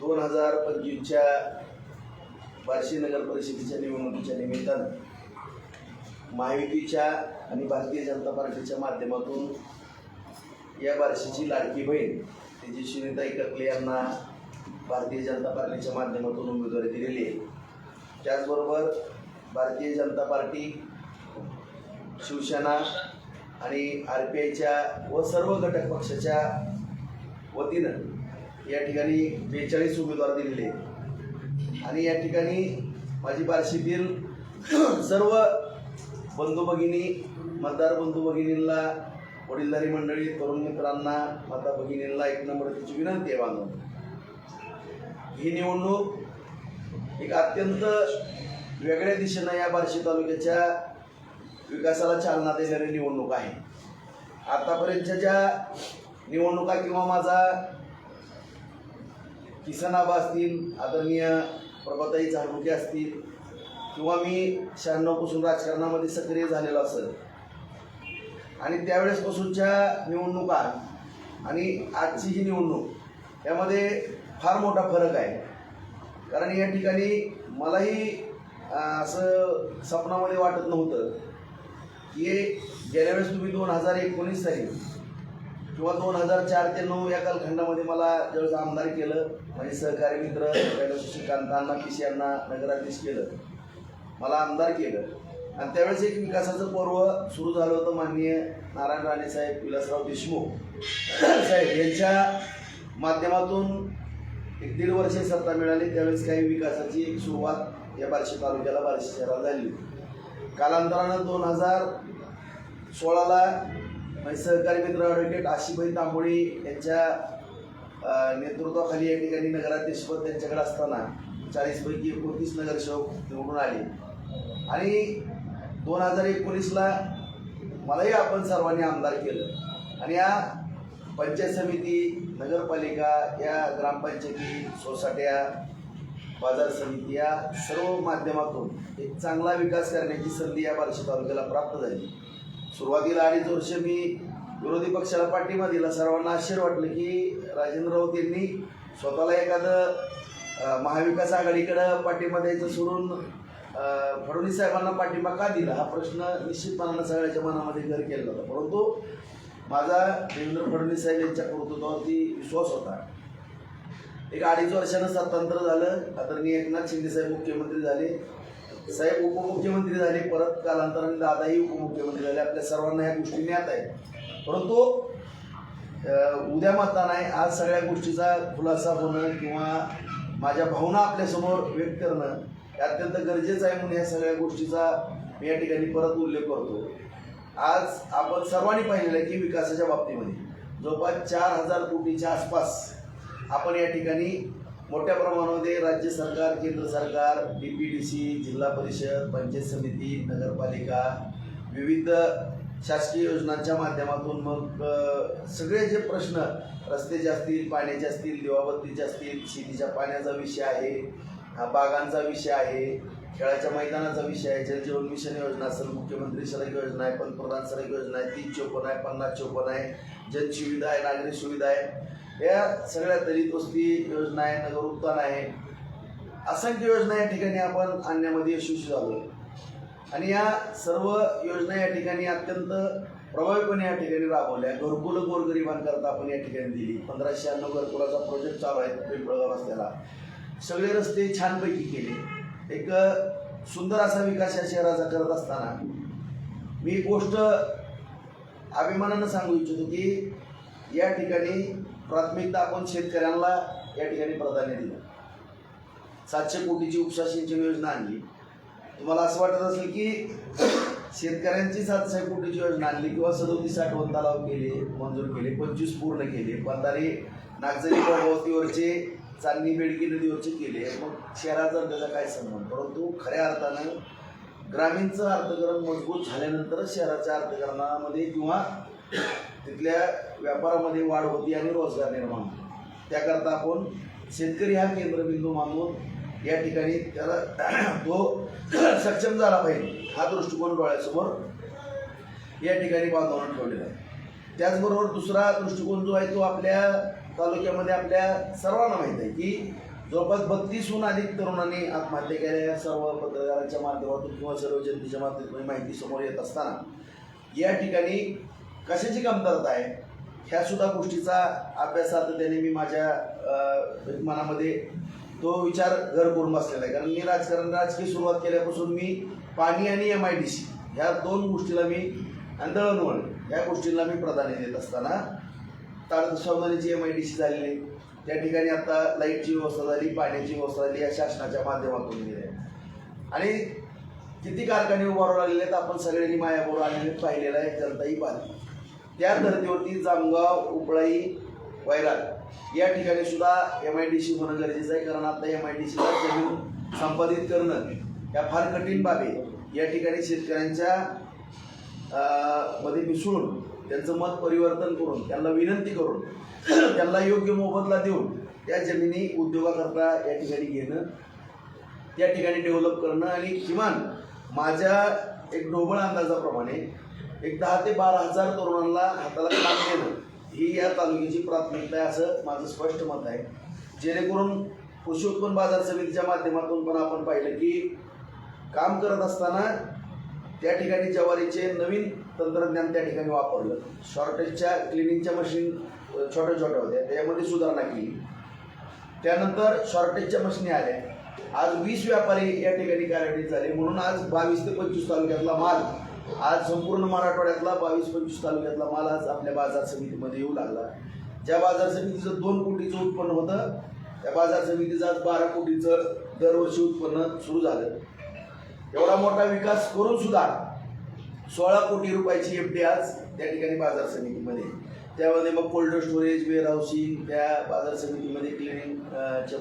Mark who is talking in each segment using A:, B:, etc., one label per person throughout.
A: दोन हजार पंचवीसच्या बार्शी नगर परिषदेच्या निवडणुकीच्या निमित्तानं महायुतीच्या आणि भारतीय जनता पार्टीच्या माध्यमातून या बार्शीची लाडकी बहीण त्याची सुनीताई ककले यांना भारतीय जनता पार्टीच्या माध्यमातून उमेदवारी दिलेली आहे. त्याचबरोबर भारतीय जनता पार्टी शिवसेना आणि आर पी आयच्या व सर्व घटक पक्षाच्या वतीनं या ठिकाणी बेचाळीस उमेदवार दिलेले आहेत. आणि या ठिकाणी माझी बार्शीतील सर्व बंधू भगिनी मतदार बंधू भगिनींना वडीलधारी मंडळी तरुण मित्रांना माता भगिनींना एक त्याची विनंती आहे बांधून. ही निवडणूक एक अत्यंत वेगळ्या दिशेनं या बार्शी तालुक्याच्या विकासाला चालना देणारी निवडणूक आहे. आतापर्यंतच्या ज्या निवडणुका किंवा माझा किसन आबा असतील आदरणीय प्रभाताई झाडुके असतील किंवा मी शहाण्णवपासून राजकारणामध्ये सक्रिय झालेलो असेल आणि त्यावेळेसपासूनच्या निवडणुका आणि आजची ही निवडणूक यामध्ये फार मोठा फरक आहे. कारण या ठिकाणी मलाही असं स्वप्नामध्ये वाटत नव्हतं की गेल्या वेळेस तुम्ही दोन हजार एकोणीस साली किंवा दोन हजार चार ते नऊ या कालखंडामध्ये मला ज्यावेळेस आमदार केलं माझे सहकारी मित्र श्रीकांतांना पिशी यांना नगराधीश केलं मला आमदार केलं. आणि त्यावेळेस एक विकासाचं पर्व सुरू झालं होतं माननीय नारायण राणे साहेब विलासराव देशमुख साहेब यांच्या माध्यमातून एक दीड वर्ष सत्ता मिळाली त्यावेळेस काही विकासाची एक सुरुवात या बार्शी तालुक्याला बार्शी शहराला झाली कालांतरानं दोन हजार सोळाला म्हणजे सहकारी मित्र ॲडव्होकेट आशिबाई तांबोळी यांच्या नेतृत्वाखाली या ठिकाणी नगराध्यक्षपद त्यांच्याकडे असताना चाळीसपैकी एकोणतीस नगरसेवक निवडून आले. आणि दोन हजार एकोणीसला मलाही आपण सर्वांनी आमदार केलं. आणि या पंचायत समिती नगरपालिका या ग्रामपंचायती सोसाट्या बाजार समिती या सर्व माध्यमातून एक चांगला विकास करण्याची संधी या बार्शी तालुक्याला प्राप्त झाली. सुरुवातीला अडीच वर्ष मी विरोधी पक्षाला पाठिंबा दिला. सर्वांना आश्चर्य वाटलं की राजेंद्र राऊत यांनी स्वतःला एखादं महाविकास आघाडीकडं पाठिंबा द्यायचं सोडून फडणवीस साहेबांना पाठिंबा का दिला? हा प्रश्न निश्चितपणानं सगळ्याच्या मनामध्ये घर केला होता. परंतु माझा देवेंद्र फडणवीस साहेब यांच्या कर्तृत्वावरती विश्वास होता. एक अडीच वर्षानं स्वातंत्र्य झालं. आदरणीय एकनाथ शिंदे साहेब मुख्यमंत्री झाले. साहेब उपमुख्यमंत्री झाले. परत कालांतराने दादाही उपमुख्यमंत्री झाले. आपल्या सर्वांना ह्या गोष्टी ज्ञात आहेत. परंतु उद्या मतदान आहे. आज सगळ्या गोष्टीचा खुलासा होणं किंवा माझ्या भावना आपल्यासमोर व्यक्त करणं हे अत्यंत गरजेचं आहे म्हणून या सगळ्या गोष्टीचा मी या ठिकाणी परत उल्लेख करतो. आज आपण सर्वांनी पाहिलेलं आहे की विकासाच्या बाबतीमध्ये. जवळपास चार हजार कोटीच्या आसपास आपण या ठिकाणी मोठ्या प्रमाणामध्ये राज्य सरकार केंद्र सरकार डी पी डी सी जिल्हा परिषद पंचायत समिती नगरपालिका विविध शासकीय योजनांच्या माध्यमातून मग सगळे जे प्रश्न रस्त्याचे असतील पाण्याचे असतील दिवाबत्तीचे असतील शेतीच्या पाण्याचा विषय आहे हा बागांचा विषय आहे खेळाच्या मैदानाचा विषय आहे. जलजीवन मिशन योजना असेल मुख्यमंत्री सडक योजना आहे पंतप्रधान सडक योजना आहे तीस चोपन्न आहे पन्नास चोपन्न आहे. जनसुविधा आहे नागरी सुविधा आहे. या सगळ्या दलित वस्ती योजना आहे नगर उत्थान आहे. असंख्य योजना या ठिकाणी आपण आणण्यामध्ये यशस्वी झालो. आणि या सर्व योजना या ठिकाणी अत्यंत प्रभावीपणे या ठिकाणी राबवल्या. घरकुल गोरगरिबांकरता आपण या ठिकाणी दिली. पंधराशे अण्णव घरकुलाचा प्रोजेक्ट चालू आहे पिंपळगाव रस्त्याला. सगळे रस्ते छानपैकी केले. एक सुंदर असा विकास या शहराचा करत असताना मी गोष्ट अभिमानानं सांगू इच्छितो की या ठिकाणी प्राथमिकता आपण शेतकऱ्यांना या ठिकाणी प्राधान्य दिलं. सातशे कोटीची उपसा सिंचन योजना आणली. तुम्हाला असं वाटत असेल की शेतकऱ्यांची सातशे कोटीची योजना आणली किंवा सदोतीस आठवण तलाव केले मंजूर केले पंचवीस पूर्ण केले बंधारे नागझरी प्रभावतीवरचे चांदणी बेडकी नदीवरचे केले. मग शहराचा त्याचा काय संबंध? परंतु खऱ्या अर्थानं ग्रामीणचं अर्थकरण मजबूत झाल्यानंतरच शहराच्या अर्थकरणामध्ये किंवा तिथल्या व्यापारामध्ये वाढ होती आणि रोजगार निर्माण होतो. त्याकरता आपण शेतकरी हा केंद्रबिंदू मानून या ठिकाणी त्याला तो सक्षम झाला पाहिजे हा दृष्टिकोन डोळ्यासमोर या ठिकाणी बांधवून ठेवलेला आहे. त्याचबरोबर दुसरा दृष्टिकोन जो आहे तो आपल्या तालुक्यामध्ये आपल्या सर्वांना माहीत आहे की जवळपास बत्तीसहून अधिक तरुणांनी आत्महत्या केल्या या सर्व पत्रकारांच्या माध्यमातून किंवा सर्व जनतेच्या माध्यमातून माहिती समोर येत असताना या ठिकाणी कशाची कमतरता आहे? ह्या सुद्धा गोष्टीचा अभ्यास सातत्याने मी माझ्या मनामध्ये तो विचार घर करून बसलेला आहे. कारण मी राजकारण राजकीय सुरुवात केल्यापासून मी पाणी आणि एम आय डी सी ह्या दोन गोष्टीला मी आणि दळणवळ या गोष्टींना मी प्राधान्य देत असताना ताड सौंदर्याची एम आय डी सी झालेली आहे. त्या ठिकाणी आता लाईटची व्यवस्था झाली पाण्याची व्यवस्था झाली या शासनाच्या माध्यमातून दिली आहे. आणि किती कारखाने उभारू लागलेले आहेत आपण सगळ्यांनी मायापूर आणि पाहिलेलं आहे जनताही पाहिली. त्या धर्तीवरती जामगाव उपळाई वैराग या ठिकाणी सुद्धा एम आय डी सी होणं गरजेचं आहे कारण आता एम आय डी सीला जमीन संपादित करणं या फार कठीण बाबी या ठिकाणी शेतकऱ्यांच्या मध्ये मिसळून त्यांचं मत परिवर्तन करून त्यांना विनंती करून त्यांना योग्य मोबदला देऊन त्या जमिनी उद्योगाकरता या ठिकाणी घेणं त्या ठिकाणी डेव्हलप करणं आणि किमान माझ्या एक ढोबळ अंदाजाप्रमाणे एक दहा ते बारा हजार तरुणांना हाताला काम देणं ही या तालुक्याची प्राथमिकता आहे असं माझं स्पष्ट मत आहे. जेणेकरून कृषी उत्पन्न बाजार समितीच्या माध्यमातून पण आपण पाहिलं की काम करत असताना त्या ठिकाणी ज्वारीचे नवीन तंत्रज्ञान त्या ठिकाणी वापरलं. शॉर्टेजच्या क्लिनिंगच्या मशीन छोट्या छोट्या होत्या. त्याच्यामध्ये सुधारणा केली. त्यानंतर शॉर्टेजच्या मशिनी आल्या. आज वीस व्यापारी या ठिकाणी कार्यान्वित झाले. म्हणून आज बावीस ते पंचवीस तालुक्यातला माल आज संपूर्ण मराठवाड्यातला बावीस पंचवीस तालुक्यातला माल आज आपल्या बाजार समितीमध्ये येऊ लागला. ज्या बाजार समितीचं दोन कोटीचं उत्पन्न होतं त्या बाजार समितीचं आज बारा कोटीचं दरवर्षी उत्पन्न सुरू झालं. एवढा मोठा विकास करून सुद्धा सोळा कोटी रुपयाची एफ डी आज त्या ठिकाणी बाजार समितीमध्ये. त्यामध्ये मग कोल्ड स्टोरेज वेअर हाऊसिंग त्या बाजार समितीमध्ये क्लिनिंग च्या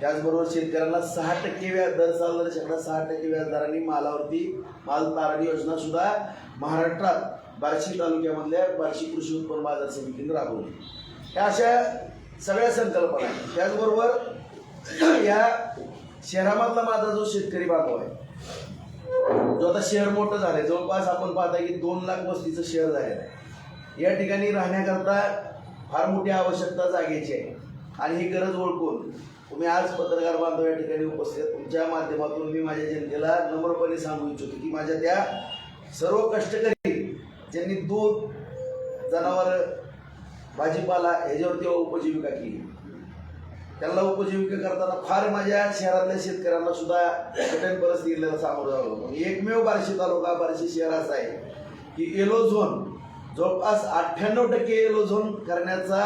A: त्याचबरोबर शेतकऱ्यांना सहा टक्के व्याज दर साल शेकडा सहा टक्के व्याजदराने मालावरती माल तारण योजना सुद्धा महाराष्ट्रात बार्शी तालुक्यामधल्या बार्शी कृषी उत्पन्न बाजार समितीने राबवली. या अशा सगळ्या संकल्पना आहेत. त्याचबरोबर या शहरामधला माझा जो शेतकरी बांधव आहे जो आता शहर मोठं झालंय. जवळपास आपण पाहता की दोन लाख वस्तीचं शहर झालेलं आहे. या ठिकाणी राहण्याकरता फार मोठी आवश्यकता जागेची आहे. आणि ही गरज ओळखून तुम्ही आज पत्रकार बांधव या ठिकाणी उपस्थित. तुमच्या माध्यमातून मी माझ्या जनतेला नम्रपणे सांगू इच्छितो की माझ्या त्या सर्व कष्टकरी ज्यांनी दूध जनावर भाजीपाला ह्याच्यावरती उपजीविका केली. त्यांना उपजीविका करताना फार माझ्या शहरातल्या शेतकऱ्यांना सुद्धा कठीण परिस्थितीला सामोरं जावं लागलं. एकमेव बार्शी तालुका बार्शी शहर असा आहे की येलो झोन जवळपास अठ्ठ्याण्णव टक्के येलो झोन करण्याचा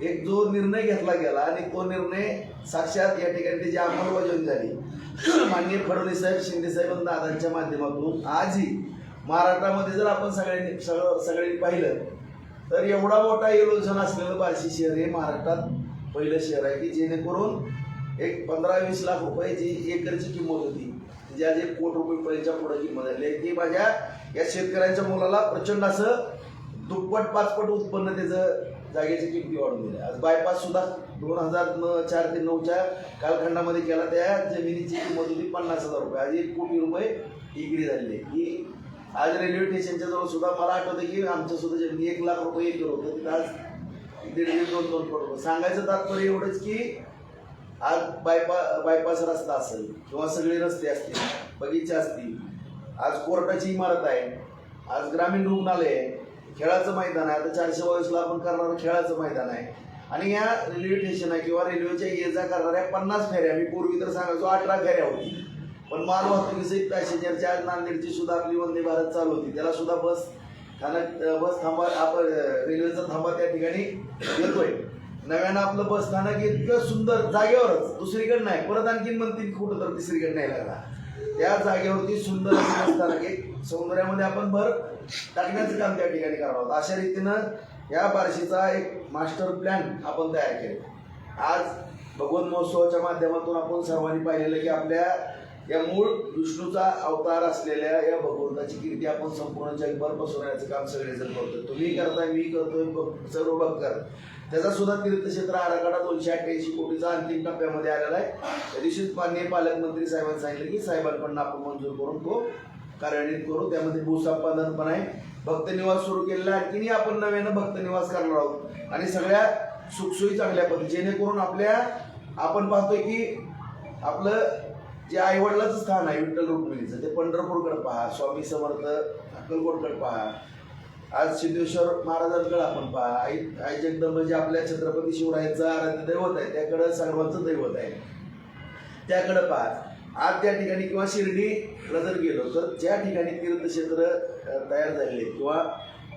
A: एक जो निर्णय घेतला गेला आणि तो निर्णय साक्षात या ठिकाणी त्याची अंमलबजावणी झाली माननीय फडणवीस साहेब शिंदे साहेब दादांच्या माध्यमातून आजही महाराष्ट्रामध्ये जर आपण सगळ्यांनी सगळं सगळ्यांनी पाहिलं तर एवढा मोठा एलोजन असलेलं बार्शी शहर हे महाराष्ट्रात पहिलं शहर आहे की जेणेकरून एक पंधरा वीस लाख रुपये जी एकरची किंमत होती जी आज एक कोट रुपयेपर्यंतच्या पुढे किंमत झाली आहे ती माझ्या या शेतकऱ्यांच्या मुलाला प्रचंड असं दुप्पट पाचपट उत्पन्न त्याचं जागेची किमती वाढून दिली. आज बायपास सुद्धा दोन हजार न चार ते नऊच्या कालखंडामध्ये केला. त्या जमिनीची किंमत होती पन्नास हजार रुपये. आज एक कोटी रुपये इकडे झालेली आहे. की आज रेल्वे स्टेशनच्या जवळ सुद्धा मला आठवतं की आमच्या सुद्धा जमिनी एक लाख रुपये एकर होतं. तिथं आज दीड दीड दोन दोन करोड सांगायचं तात्पर्य एवढंच की आज बायपा बायपास रस्ता असेल किंवा सगळे रस्ते असतील बगीचे असतील आज कोर्टाची इमारत आहे आज ग्रामीण रुग्णालय आहे खेळाचं मैदान आहे आता चारशे बावीसला आपण करणारं खेळाचं मैदान आहे. आणि या रेल्वे स्टेशन आहे किंवा रेल्वेच्या ये जा करणाऱ्या पन्नास फेऱ्या मी पूर्वी तर सांगायचो अठरा फेऱ्या होती. पण माल वाहतुकीसहित पॅसेंजरच्या आज नांदेडची सुद्धा आपली वंदे भारत चालू होती. त्याला सुद्धा बस स्थानक बस थांबा आपण रेल्वेचा थांबा त्या ठिकाणी येतोय. नव्यानं आपलं बस स्थानक इतकं सुंदर जागेवरच दुसरीकडे नाही. परत आणखीन म्हणतील कुठं तर तिसरीकडे नाही लागला. त्या जागेवरती सुंदर बस स्थानक एक सौंदर्यामध्ये आपण भर टाकण्याचं काम त्या ठिकाणी करावं होतं अशा रीतीनं या बारशीचा एक मास्टर प्लॅन आपण तयार केला. आज भगवत महोत्सवाच्या माध्यमातून आपण सर्वांनी पाहिलेलं की आपल्या या मूळ विष्णूचा अवतार असलेल्या या भगवंताची कीर्ती आपण संपूर्ण जगभर पसरवण्याचं काम सगळेजण करतो तुम्ही करताय मी करतोय सर्व बघतात त्याचा सुद्धा तीर्थक्षेत्र आराखडा दोनशे अठ्ठ्याऐंशी कोटीचा अंतिम टप्प्यामध्ये आलेला आहे. त्या दिवशीच माननीय पालकमंत्री साहेबांनी सांगितलं की साहेबांकडून आपण मंजूर करून तो कार्यान्वित करू. त्यामध्ये भूसंपादन पण आहे. भक्तनिवास सुरू केलेला आहे. आणखीनही आपण नव्यानं भक्तनिवास करणार आहोत. आणि सगळ्या सुखसोयी चांगल्या पद्धती जेणेकरून आपल्या आपण पाहतोय की आपलं जे आईवडिलाचं स्थान आहे विठ्ठल रुक्मिणीचं ते पंढरपूरकडे पहा स्वामी समर्थ अक्कलकोटकडे पहा. आज सिद्धेश्वर महाराजांकडे आपण पहा. आई आई जगदंब जे आपल्या छत्रपती शिवरायांचं आराध्य दैवत आहे त्याकडं सर्वांचं दैवत आहे. त्याकडं पहा. आज त्या ठिकाणी किंवा शिर्डीला जर गेलो तर ज्या ठिकाणी तीर्थक्षेत्र तयार झालेले आहेत किंवा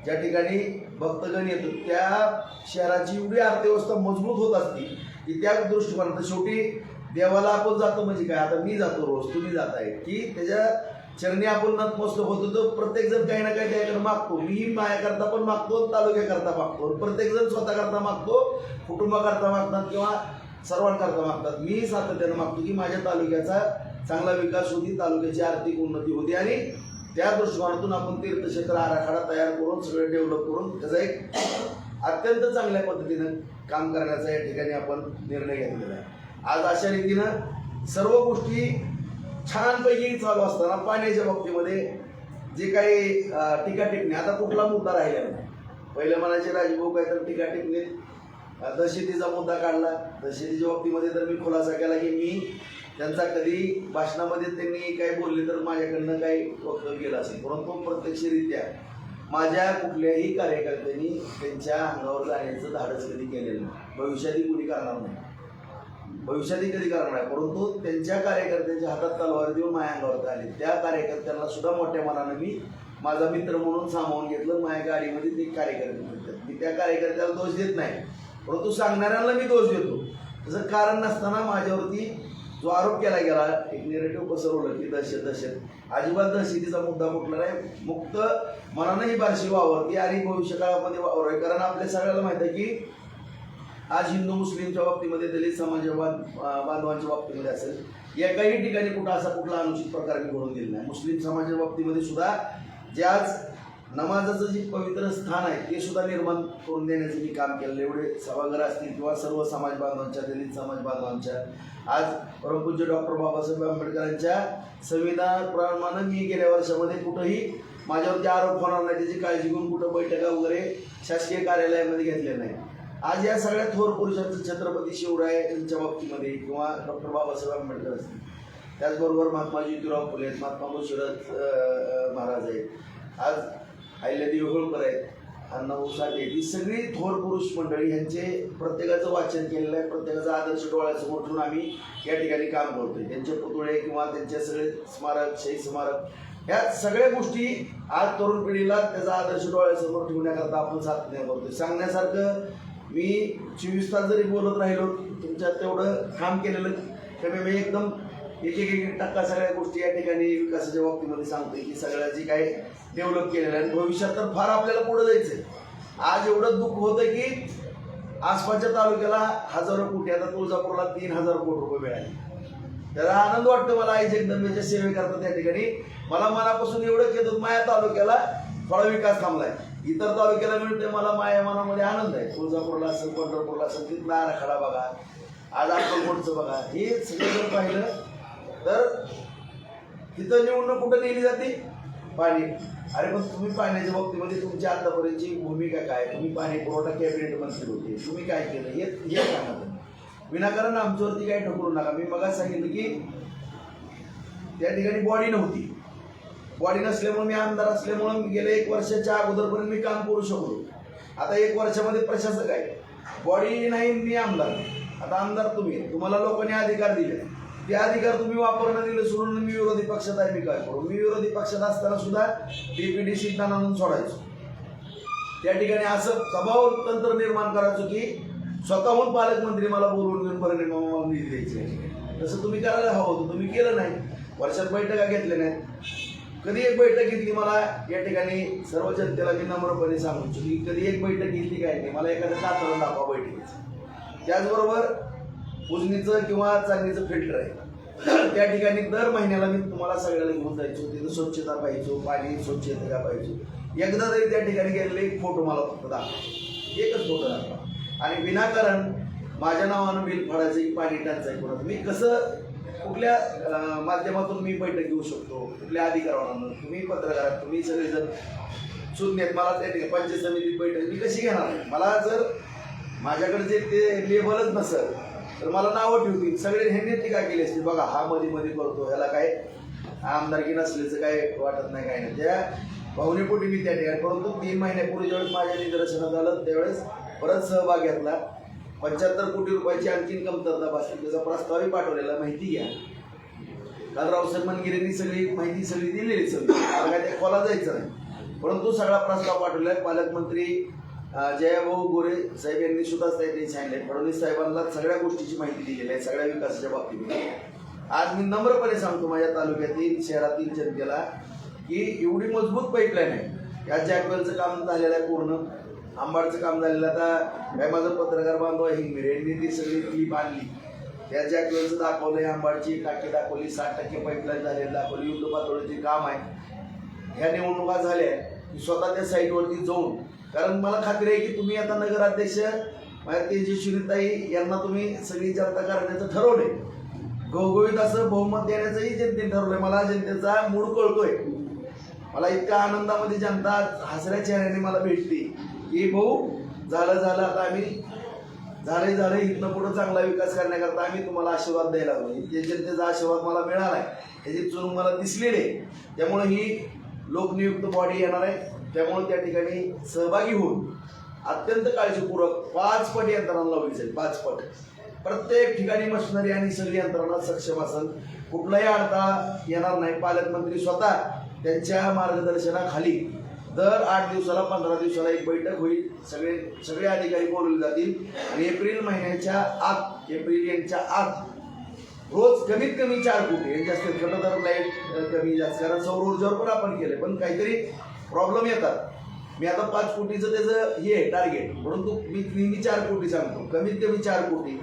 A: ज्या ठिकाणी भक्तगण येतो त्या शहराची एवढी अर्थव्यवस्था मजबूत होत असती की त्या दृष्टिकोनात शेवटी देवाला आपण जातो म्हणजे काय? आता मी जातो रोज तुम्ही जात की त्याच्या चरणी आपण नतमस्तक होतो तर प्रत्येक जण काही ना काही त्याकडे मागतो. मी मायाकरता पण मागतो तालुक्याकरता मागतो. प्रत्येक जण स्वतःकरता मागतो कुटुंबाकरता मागतात किंवा सर्वांकरता मागतात. मी सातत्यानं मागतो की माझ्या तालुक्याचा चांगला विकास होती तालुक्याची आर्थिक उन्नती होती आणि त्या दृष्टिकोनातून आपण तीर्थक्षेत्र आराखडा तयार करून सगळं डेव्हलप करून त्याचा एक अत्यंत चांगल्या पद्धतीनं काम करण्याचा या ठिकाणी आपण निर्णय घेतलेला आहे. आज अशा रीतीनं सर्व गोष्टी छानपैकी चालू असताना पाण्याच्या बाबतीमध्ये जे काही टीका टिप्पणी आता कुठला मुद्दा राहिला नाही. पहिले म्हणायचे राजभाऊ काय तर टीका टिपणे अं, दहशतीचा मुद्दा काढला. दहशतीच्या बाबतीमध्ये तर मी खुलासा केला की मी त्यांचा कधी भाषणामध्ये त्यांनी काही बोलले तर माझ्याकडनं काही वक्तव्य केलं असेल. परंतु प्रत्यक्षरित्या माझ्या कुठल्याही कार्यकर्त्यांनी त्यांच्या अंगावर जाण्याचं धाडस कधी केलेलं नाही. भविष्यातही कुणी करणार नाही. भविष्यातही कधी करणार नाही. परंतु त्यांच्या कार्यकर्त्यांच्या हातात तलवार देऊन माझ्या अंगावर आले. त्या कार्यकर्त्यांना सुद्धा मोठ्या मनानं मी माझा मित्र म्हणून सामावून घेतलं. माझ्या गाडीमध्ये ते कार्यकर्ते मी त्या कार्यकर्त्याला दोष देत नाही. परंतु सांगणाऱ्यांना मी दोष देतो. तसं कारण नसताना माझ्यावरती जो आरोप केला गेला एक निरेटिव्ह पसरवलं की दहशत दहशत. अजिबात दहशतीचा मुद्दा कुठला नाही मुक्त मनानं ही बारशी वावरती आणि भविष्य काळामध्ये वावर आहे. कारण आपल्या सगळ्याला माहीत आहे की आज हिंदू मुस्लिमच्या बाबतीमध्ये दलित समाजवाद बांधवांच्या बाबतीमध्ये असेल एकाही ठिकाणी कुठं असा कुठला अनुचित प्रकार मी घडून दिला नाही. मुस्लिम समाजाच्या बाबतीमध्ये सुद्धा जे आज नमाजाचं जे पवित्र स्थान आहे ते सुद्धा निर्माण करून देण्याचं मी काम केलं एवढे सभागृह असतील किंवा सर्व समाज बांधवांच्या दलित समाज बांधवांच्या आज परमपूज्य डॉक्टर बाबासाहेब आंबेडकरांच्या संविधानाप्रमाणे मी गेल्या वर्षामध्ये कुठंही माझ्यावरती आरोप होणार नाही. त्याची काळजी घेऊन कुठं बैठका वगैरे शासकीय कार्यालयामध्ये घेतल्या नाही आज या सगळ्या थोर पुरुषांचं छत्रपती शिवराय यांच्या बाबतीमध्ये किंवा डॉक्टर बाबासाहेब आंबेडकर असतील. त्याचबरोबर महात्मा ज्योतिराव फुले आहेत महात्मा मुशरत महाराज आहेत. आज अहिल्यादेवी होळकर आहेत अण्णाभाऊ साठे ही सगळी थोर पुरुष मंडळी यांचे प्रत्येकाचं वाचन केलेलं आहे प्रत्येकाचा आदर्श डोळ्यासमोर ठेवून आम्ही या ठिकाणी काम करतोय. त्यांचे पुतळे किंवा त्यांचे सगळे स्मारक शहीद स्मारक या सगळ्या गोष्टी आज तरुण पिढीला त्याचा आदर्श डोळ्यासमोर ठेवण्याकरता आपण सातत्याने करतोय. सांगण्यासारखं मी चोवीस तास जरी बोलत राहिलो तुमच्यात तेवढं काम केलेलं कमी मी एकदम एक एक एक टक्का सगळ्या गोष्टी या ठिकाणी विकासाच्या बाबतीमध्ये सांगतोय की सगळ्या जे काही डेव्हलप केलेलं आणि भविष्यात तर फार आपल्याला पुढे जायचंय. आज एवढं दुःख होतं की आसपासच्या तालुक्याला हजारो कोटी आता तुळजापूरला तीन हजार कोटी रुपये मिळाले. त्याला आनंद वाटतो मला आई जगदंबेच्या सेवे करतात त्या ठिकाणी. मला मनापासून एवढं केलं माझ्या तालुक्याला थोडा विकास थांबलाय. इतर तालुक्याला मिळते मला मायामानामध्ये मनामध्ये आनंद आहे. तुळजापूरला असेल पंढरपूरला असेल तिथला आराखडा बघा. आज अक्कलकोटचं बघा. हे सगळं जर पाहिलं तर तिथं निवडणूक कुठं नेली जाते? पाणी. अरे पण तुम्ही पाण्याच्या बाबतीमध्ये तुमची आतापर्यंतची भूमिका काय? तुम्ही पाणी पुरवठा कॅबिनेट मंत्री होते. तुम्ही काय केलं? हे हे सांगा विनाकारण आमच्यावरती काय ठकरू नका. मी मग सांगितलं की त्या ठिकाणी बॉडी नव्हती. बॉडी नसल्यामुळे मी आमदार असल्यामुळे गेल्या एक वर्षाच्या अगोदरपर्यंत मी काम करू शकलो. आता एक वर्षामध्ये प्रशासक आहे. बॉडी नाही मी आमदार आता आमदार तुम्ही. तुम्हाला लोकांनी अधिकार दिले. ते अधिकार तुम्ही वापरणं दिले सोडून मी विरोधी पक्षात आहे मी काय करू? मी विरोधी पक्षात असताना सुद्धा डीपीडीसी आणून सोडायचो. त्या ठिकाणी असं दबाव तंत्र निर्माण करायचो की स्वतःहून पालकमंत्री मला बोलवून घेऊन परिणाम निधी द्यायचे. तसं तुम्ही करायला हवं होतं. तुम्ही केलं नाही. वर्षात बैठका घेतल्या नाहीत. कधी एक बैठक घेतली मला या ठिकाणी सर्व जनतेला मी नम्रपणे सांगू इच्छितो की कधी एक बैठक घेतली काय नाही मला एखादं कातरण दाखवा बैठकीचं त्याचबरोबर उजनीचं किंवा चांगलीचं फिल्टर आहे. त्या ठिकाणी दर महिन्याला मी तुम्हाला सगळ्याला घेऊन जायचो तिथं स्वच्छता पाहिजे पाणी स्वच्छ का पाहिजे एकदा तरी त्या ठिकाणी गेलेले एक फोटो मला फक्त दाखवा. एकच फोटो दाखवा. आणि विनाकारण माझ्या नावानं बिल फाडायचं की पाणी टंचाई कोणाचं. मी कसं कुठल्या माध्यमातून मी बैठक घेऊ शकतो? कुठल्या अधिकारानं तुम्ही पत्रकार तुम्ही सगळेजण शून्य मला त्या ठिकाणी पंचायत समितीत बैठक मी कशी घेणार? मला जर माझ्याकडे जे ते लेबलच नसेल तर मला नावं ठेवतील. सगळे ह्यांनी टीका केली असते. बघा हा मध्ये मध्ये करतो ह्याला काय आमदारकी नसल्याचं काय वाटत नाही काय नाही. त्या भावनेपोटी मी त्या ठिकाणी परंतु तीन महिन्यापूर्वी ज्यावेळेस माझ्या निदर्शनात आलं त्यावेळेस परत सहभाग घेतला. पंच्याहत्तर कोटी रुपयाची आणखीन कमतरता भाषण त्याचा प्रस्तावही पाठवलेला माहिती घ्या. काल रावसाहेब मनगिरेंनी सगळी माहिती सगळी दिलेली सगळी. काय त्या खोला जायचं नाही. परंतु सगळा प्रस्ताव पाठवलाय पालकमंत्री जयाभाऊ गोरे साहेब यांनी सुद्धा त्यांनी सांगितले फडणवीस साहेबांना सगळ्या गोष्टीची माहिती दिलेली आहे सगळ्या विकासाच्या बाबतीमध्ये. आज मी नम्रपणे सांगतो माझ्या तालुक्यातील शहरातील जनतेला की एवढी मजबूत पाईपलाईन आहे. या जॅकवेलचं काम झालेलं आहे पूर्ण. आंबाडचं काम झालेलं आता. काय माझं पत्रकार बांधव आहे हिंगमिरे ती सगळी क्लिप आणली त्या जॅकवेलचं दाखवलंय आंबाडची टाकी दाखवली साठ टक्के पाईपलाईन झालेली दाखवली युद्ध पातळीचे काम आहे. ह्या निवडणुका झाल्या की स्वतः त्या साईटवरती जाऊन कारण मला खात्री आहे की तुम्ही आता नगराध्यक्ष माझ्या तेजस्विनीताई यांना तुम्ही सगळी जनता करण्याचं ठरवलंय. घवघवीत असं बहुमत देण्याचंही जनतेने ठरवलंय. मला जनतेचा मूड कळतोय. मला इतक्या आनंदामध्ये जनता हसऱ्या चेहऱ्याने मला भेटली. की भाऊ झालं झालं आता आम्ही झाले झाले इथनं पुढं चांगला विकास करण्याकरता आम्ही तुम्हाला आशीर्वाद द्यायला लागलो जे जनतेचा आशीर्वाद मला मिळाला आहे त्याची चुरून मला दिसलेली आहे. त्यामुळे ही लोकनियुक्त बॉडी येणार आहे. त्यामुळे त्या ठिकाणी सहभागी होऊन अत्यंत काळजीपूर्वक पाच पट यंत्रणा लावली जाईल. पाच पट. प्रत्येक ठिकाणी मशिनरी आणि सगळी यंत्रणा सक्षम असेल. कुठलाही अडथळा येणार नाही. पालकमंत्री स्वतः त्यांच्या मार्गदर्शनाखाली दर आठ दिवसाला पंधरा दिवसाला एक बैठक होईल. सगळे सगळे अधिकारी बोलवले जातील. आणि एप्रिल महिन्याच्या आत एप्रिल यांच्या आत रोज कमीत कमी चार कोटी यांच्या जास्त घटदर लाइट कमी जास्त. कारण सौर ऊर्जावर पण आपण केले पण काहीतरी प्रॉब्लेम येतात. मी आता पाच कोटीचं त्याचं हे आहे टार्गेट परंतु मी नेहमी चार कोटी सांगतो. कमीत कमी चार कोटी.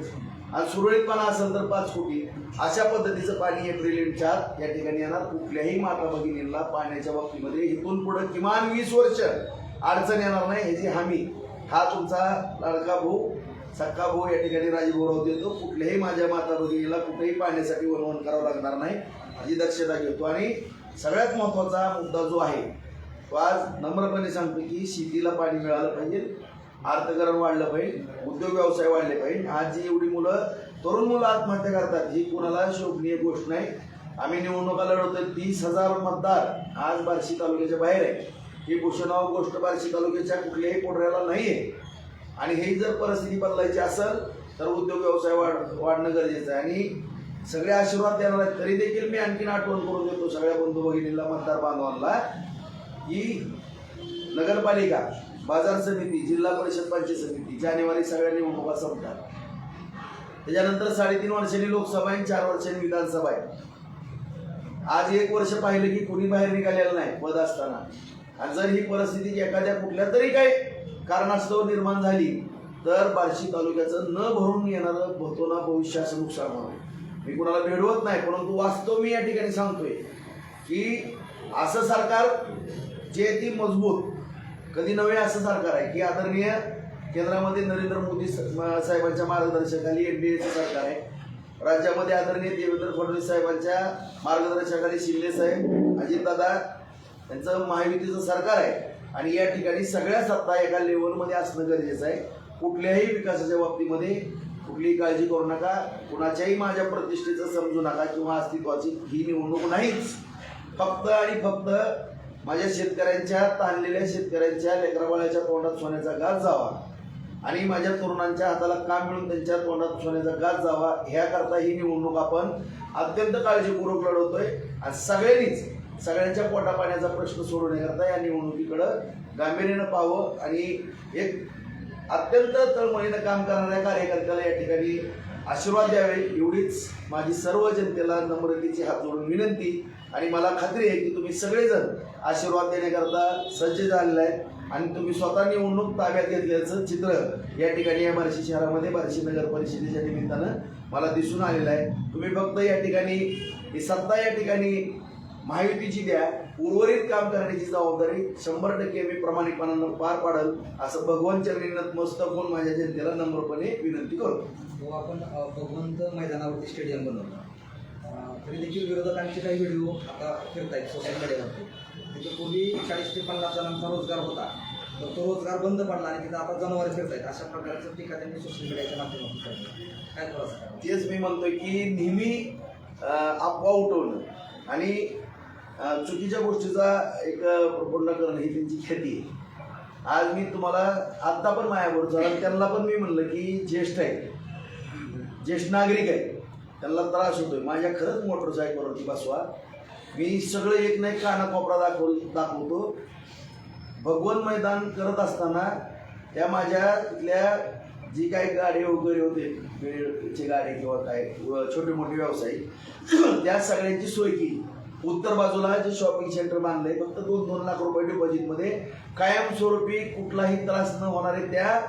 A: आणि सुरळीतपणा असेल तर पाच कोटी अशा पद्धतीचं पाणी एप्रिल चार या ठिकाणी येणार. कुठल्याही माता भगिनींना पाण्याच्या बाबतीमध्ये इथून पुढे किमान वीस वर्ष अडचण येणार नाही. ह्याची हमी हा तुमचा लाडका भाऊ सक्का भाऊ या ठिकाणी राजीभाऊ देतो कुठल्याही माझ्या माता भगिनीला कुठेही पाण्यासाठी वनवन करावं लागणार नाही. ही दक्षता घेतो. आणि सगळ्यात महत्त्वाचा मुद्दा जो आहे तो आज नम्रपणे सांगतो की शेतीला पाणी मिळालं पाहिजे. अर्थकरण वाढलं पाहिजे उद्योग व्यवसाय वाढले पाहिजे. आज जी एवढी मुलं तरुण मुलं आत्महत्या करतात ही कुणाला शोभनीय गोष्ट नाही. आम्ही निवडणुका लढवतोय तीस हजार मतदार आज बार्शी तालुक्याच्या बाहेर आहे. ही भूषणाव गोष्ट बार्शी तालुक्याच्या कुठल्याही पोटऱ्याला नाही आहे आणि हे जर परिस्थिती बदलायची असेल तर उद्योग व्यवसाय वाढ वाढणं गरजेचं आहे. आणि सगळे आशीर्वाद देणार आहेत तरी देखील मी आणखीन आठवण करून देतो सगळ्या बंधू भगिनीला मतदार बांधवांना. ही नगरपालिका बाजार समिती जिल्हा परिषद पंचायत समिती जानेवारी सगळ्या निवडणुका संपतात. त्याच्यानंतर साडेतीन वर्षांनी लोकसभा आहे चार वर्षांनी विधानसभा आहे. आज एक वर्ष पाहिलं की कोणी बाहेर निघालेलं नाही पद असताना. आणि जर ही परिस्थिती एखाद्या कुठल्या तरी काही कारणास्तव निर्माण झाली तर बार्शी तालुक्याचं न भरून येणारं भवतोना भविष्याचं नुकसान होणार. मी कुणाला भेडवत नाही परंतु वास्तव मी या ठिकाणी सांगतोय की असं सरकार जे ती मजबूत कधी नव्हे असं सरकार आहे. की आदरणीय केंद्रामध्ये नरेंद्र मोदी स- साहेबांच्या मार्गदर्शनाखाली एन डी एचं सरकार आहे. राज्यामध्ये आदरणीय देवेंद्र फडणवीस साहेबांच्या मार्गदर्शनाखाली शिंदे साहेब अजितदादा यांचं महायुतीचं सरकार आहे. आणि या ठिकाणी सगळ्या सत्ता एका लेवलमध्ये असणं गरजेचं आहे. कुठल्याही विकासाच्या बाबतीमध्ये कुठलीही काळजी करू नका. कुणाच्याही माझ्या प्रतिष्ठेचं समजू नका किंवा अस्तित्वाची ही निवडणूक नाहीच. फक्त आणि फक्त माझ्या शेतकऱ्यांच्या ताणलेल्या शेतकऱ्यांच्या लेकराबाळाच्या तोंडात सोन्याचा घास जावा. आणि माझ्या तरुणांच्या हाताला काम मिळून त्यांच्या तोंडात सोन्याचा घास जावा ह्याकरता ही निवडणूक आपण अत्यंत काळजीपूर्वक लढवतोय. आणि सगळ्यांनीच सगळ्यांच्या पोटा पाण्याचा प्रश्न सोडवण्याकरता या निवडणुकीकडं गांभीर्यानं पाहावं. आणि एक अत्यंत तळमळीनं काम करणाऱ्या कार्यकर्त्याला या ठिकाणी आशीर्वाद द्यावे एवढीच माझी सर्व जनतेला नम्रतेची हात जोडून विनंती. आणि मला खात्री आहे की तुम्ही सगळेजण आशीर्वाद देण्याकरता सज्ज झालेला आहे आणि तुम्ही स्वतः निवडणूक ताब्यात घेतल्याचं चित्र या ठिकाणी या बार्शी शहरामध्ये बार्शी नगर परिषदेच्या निमित्तानं मला दिसून आलेलं आहे. तुम्ही फक्त या ठिकाणी ही सत्ता या ठिकाणी महायुतीची द्या. उर्वरित काम करण्याची जबाबदारी शंभर टक्के मी प्रामाणिकपणानं पार पाडल. असं भगवान चरणी मस्त होऊन माझ्या जनतेला नम्रपणे विनंती करतो.
B: हो, आपण भगवंत मैदानावरती स्टेडियम बनवलं तरी देखील विरोधकांचे काही व्हिडिओ आता फिरत आहेत सोशल मीडियावरती तिथे पूर्वी चाळीस ते पन्नास जणांचा रोजगार होता. तर तो रोजगार बंद पडला आणि तिथं आता जनावर फिरत आहेत अशा प्रकारचं टीका त्यांनी सोशल मीडियाच्या माध्यमातून करतात काय थोडंसं
A: तेच मी म्हणतोय की नेहमी अफवा उठवणं आणि चुकीच्या गोष्टीचा एक प्रपूर्ण करणं ही त्यांची ख्याती आहे. आज मी तुम्हाला आत्ता पण माझ्याबरोबर झाला त्यांना पण मी म्हणलं की ज्येष्ठ आहे. ज्येष्ठ नागरिक आहे. त्यांना त्रास होतोय. माझ्या खरंच मोटरसायकलवरती बसवा. मी सगळं एक नाही कानाकोपरा दाखव दाखवतो. भगवन मैदान करत असताना त्या माझ्या तिथल्या जी काही गाडी वगैरे होते वेळची गाडी किंवा काय छोटे मोठे व्यवसायिक त्या सगळ्यांची सोय केली. उत्तर बाजूला जे शॉपिंग सेंटर बांधलंय फक्त दोन दोन लाख रुपये डिपॉझिटमध्ये कायमस्वरूपी कुठलाही त्रास न होणारे त्या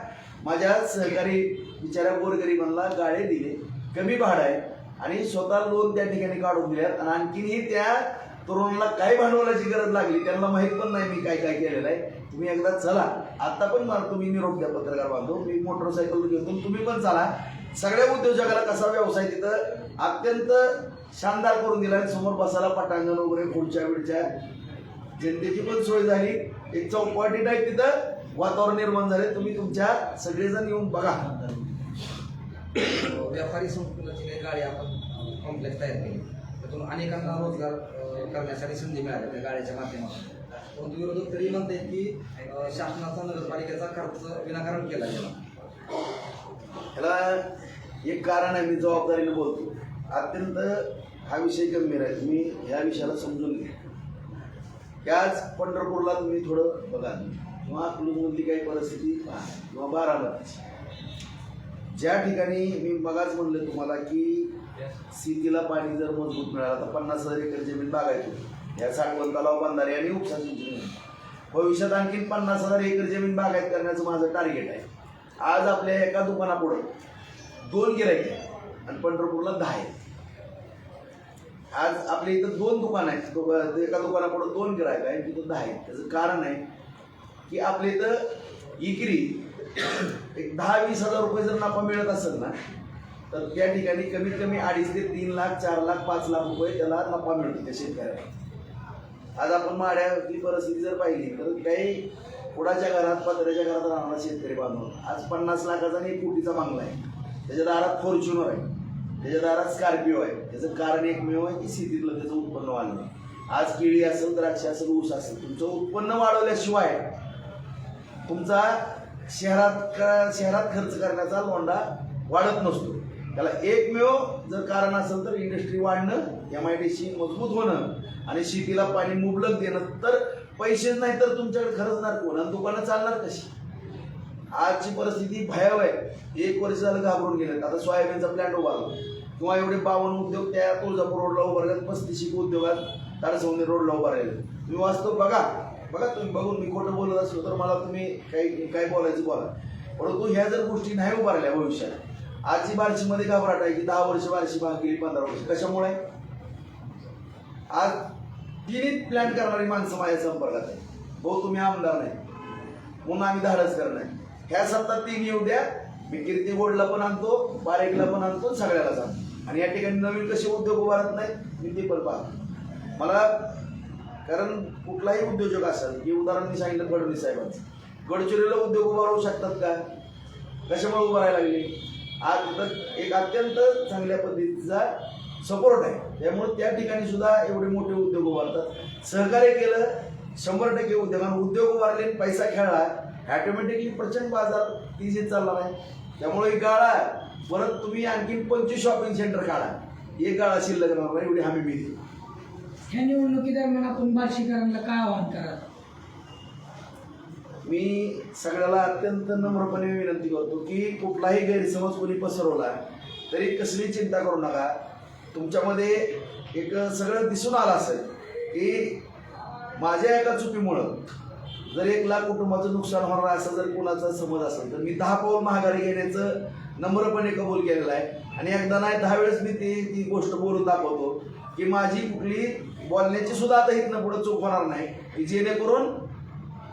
A: माझ्या सहकारी बिचाऱ्या गोरगरिबांना गाळे दिले. कमी भाडं आहे. आणि स्वतः लोन त्या ठिकाणी काढून दिल्यात. आणि आणखीनही त्या तरुणाला काय भांडवलाची गरज लागली त्यांना माहीत पण नाही मी काय काय केलेलं आहे. तुम्ही एकदा चला. आता पण मला तुम्ही निरोप द्या पत्रकार बांधव. मी मोटरसायकल घेऊन तुम्ही पण चला. सगळ्या उद्योजकाला कसा व्यवसाय तिथं अत्यंत शानदार करून दिला आणि समोर बसायला पटांगण वगैरे पुढच्या वेळच्या जनतेची पण सोय झाली. एक चौपाटी टाईप तिथं वातावरण निर्माण झाले तुम्ही तुमच्या सगळेजण येऊन बघा.
B: व्यापारी संकुलाची काही गाडी आपण कॉम्प्लेक्स तयार केली. त्यातून अनेकांना रोजगार करण्यासाठी संधी मिळाली त्या गाड्याच्या माध्यमातून. परंतु विरोधक तरी म्हणते की शासनाचा नगरपालिकेचा खर्च विनाकारण केला गेला.
A: ह्याला एक कारण आहे मी जबाबदारीने बोलतो. अत्यंत हा विषय गंभीर आहे. तुम्ही ह्या विषयाला समजून घ्या. त्याच पंढरपूरला तुम्ही थोडं बघा किंवा कुलूमधली काही परिस्थिती पहा. किंवा बारामतीची. ज्या ठिकाणी मी मगाच म्हणलं तुम्हाला की शेतीला पाणी जर मजबूत मिळालं तर पन्नास हजार एकर जमीन बागायत या साठवण तलाव बंधारे आणि उपसा सिंचन भविष्यात आणखी पन्नास हजार एकर जमीन बागायत करण्याचं माझं टार्गेट आहे. आज आपल्या एका दुकानापुढं दोन गिराईक आहेत आणि पंढरपूरला दहा आहेत. आज आपल्या इथं दोन दुकान आहेत. एका दुकानापुढं दोन गिरायक आहे. तिथं दहा आहेत. त्याचं कारण आहे की आपल्या इथं इकरी एक दहा वीस हजार रुपये जर नफा मिळत असेल ना तर त्या ठिकाणी कमीत कमी अडीच ते तीन लाख चार लाख पाच लाख रुपये त्याला नफा मिळतो त्या शेतकऱ्याला. आज आपण माड्याची परिस्थिती जर पाहिली तर काही पुढाच्या घरात पत्र्याच्या घरात राहणारा शेतकरी बांधव आज पन्नास लाखाचा आणि कोटीचा बांगला आहे. त्याच्या दारात फॉर्च्युनर आहे. त्याच्या दारात स्कॉर्पिओ आहे. त्याचं कारण एकमेव आहे की शेतीतलं त्याचं उत्पन्न वाढलं आज केळी असेल द्राक्ष असेल ऊस असेल तुमचं उत्पन्न वाढवल्याशिवाय तुमचा शहरात शहरात खर्च करण्याचा लोंडा वाढत नसतो. त्याला एकमेव जर कारण असेल तर इंडस्ट्री वाढणं एम आय डी सी मजबूत होणं आणि शेतीला पाणी मुबलक देणं. तर पैसेच नाही तर तुमच्याकडे खर्चणार कोण? आणि दुकानं चालणार कशी? आजची परिस्थिती भयाव आहे. एक वर्ष झालं घाबरून गेलं आता सोयाबीनचा प्लॅन्ट उभारला. किंवा एवढे बावन उद्योग त्या तुळजापूर रोडला उभारल्यात पस्तीस उद्योगात तारसवंदी रोडला उभारायला तुम्ही वास्तव बघा. बघा तुम्ही बघून मी खोटं बोलत असलो तर मला तुम्ही काही काय बोलायचं बोला. परंतु ह्या जर गोष्टी नाही उभारल्या भविष्यात आजची का घाबराट आहे की दहा वर्ष बारशी भाग गेली पंधरा वर्ष. कशामुळे? आज तिन्ही प्लॅन करणारी माणसं माझ्या संपर्कात आहे भाऊ तुम्ही आमदार नाही. म्हणून आम्ही धाडस करणार ह्या सत्ता तीन येऊ द्या. मी कीर्ती गोडला पण आणतो बारेकला पण आणतो सगळ्याला आणतो आणि या ठिकाणी नवीन कसे उद्योग उभारत नाही मी ते पण पाहतो. मला कारण कुठलाही उद्योजक असेल हे उदाहरण मी सांगितलं फडणवीस साहेबांचं. गडचिरोलीला उद्योग उभारू शकतात का? कशामुळे उभारायला लागले? आज एक अत्यंत चांगल्या पद्धतीचा सपोर्ट आहे. त्यामुळे त्या ठिकाणी सुद्धा एवढे मोठे उद्योग उभारतात. सहकार्य केलं शंभर टक्के उद्योगांना उद्योग उभारले आणि पैसा खेळला ॲटोमॅटिकली प्रचंड बाजार तेजीत चालणार आहे. त्यामुळे एक गाळा परत तुम्ही आणखीन पंचवीस शॉपिंग सेंटर काढा. एक गाळा शिल्लक राहणार एवढी हमी मिळते.
C: ह्या निवडणुकीदरम्यान आपण बार्शीकरांना काय आवाहन करा
A: मी सगळ्याला अत्यंत नम्रपणे विनंती करतो की कुठलाही गैरसमज कोणी पसरवला तरी कसली चिंता करू नका. तुमच्यामध्ये एक सगळं दिसून आलं असेल की माझ्या एका चुकीमुळं जर एक लाख कुटुंबाचं नुकसान होणार असं जर कोणाचा समज असेल तर मी दहा पाऊल महागारी घेण्याचं नम्रपणे कबूल केलेलं आहे. आणि एकदा नाही दहा वेळेस मी ती ती गोष्ट बोलून दाखवतो की माझी कुठली बोलण्याची सुद्धा आता इथनं पुढे चूक होणार नाही. की जेणेकरून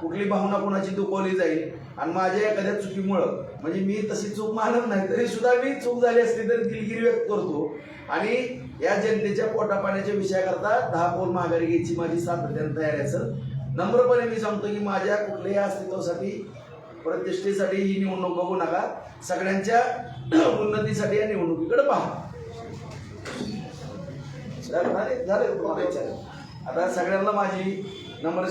A: कुठली भावना कोणाची दुखवली जाईल? आणि माझ्या एखाद्या चुकीमुळं म्हणजे मी तशी चूक मानत नाही तरी सुद्धा मी चूक झाली असली तरी दिलगिरी व्यक्त करतो. आणि या जनतेच्या पोटापाण्याच्या विषयाकरता दहा पोल माघारी घ्यायची माझी सातत्याने तयारी असेल नम्रपणे मी सांगतो की माझ्या कुठल्याही अस्तित्वासाठी प्रतिष्ठेसाठी ही निवडणूक बघू नका. सगळ्यांच्या उन्नतीसाठी या निवडणुकीकडे पहा. झाले झाले. आता सगळ्यांना माझी नम्र